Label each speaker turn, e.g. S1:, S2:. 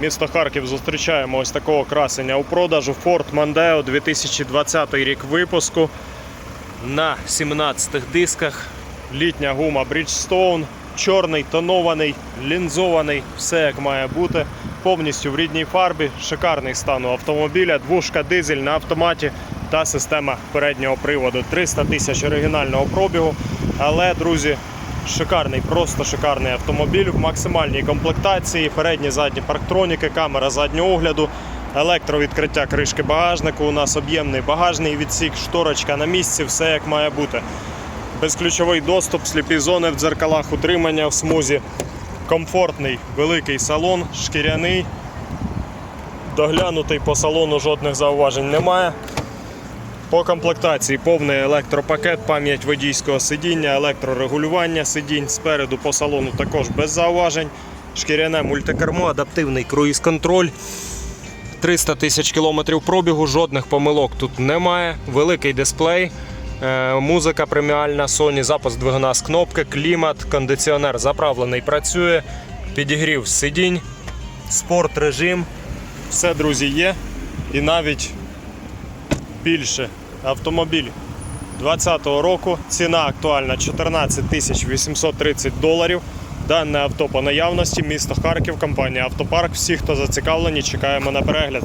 S1: Місто Харків зустрічаємо ось такого красення у продажу. Ford Mondeo 2020 рік випуску на 17 дисках. Літня гума Bridgestone, чорний, тонований, лінзований, все як має бути. Повністю в рідній фарбі, шикарний стан у автомобіля, двушка дизель на автоматі та система переднього приводу. 300 тисяч оригінального пробігу. Але, друзі, шикарний, просто шикарний автомобіль в максимальній комплектації. Передні задні парктроніки, камера заднього огляду, електровідкриття кришки багажнику. У нас об'ємний багажний відсік, шторочка на місці, все як має бути. Безключовий доступ, сліпі зони в дзеркалах, утримання в смузі. Комфортний великий салон, шкіряний. Доглянутий по салону жодних зауважень немає. По комплектації повний електропакет, пам'ять водійського сидіння, електрорегулювання сидінь. Спереду по салону також без зауважень. Шкіряне мультикермо, адаптивний круїз-контроль. 300 тисяч кілометрів пробігу, жодних помилок тут немає. Великий дисплей, е, музика преміальна, Sony, запуск двигуна з кнопки, клімат, кондиціонер заправлений, працює, підігрів сидінь, спорт режим. Все, друзі, є. І навіть більше. Автомобіль 2020 року. Ціна актуальна 14 тисяч 830 доларів. Дане авто по наявності, місто Харків, компанія Автопарк. Всі, хто зацікавлені, чекаємо на перегляд.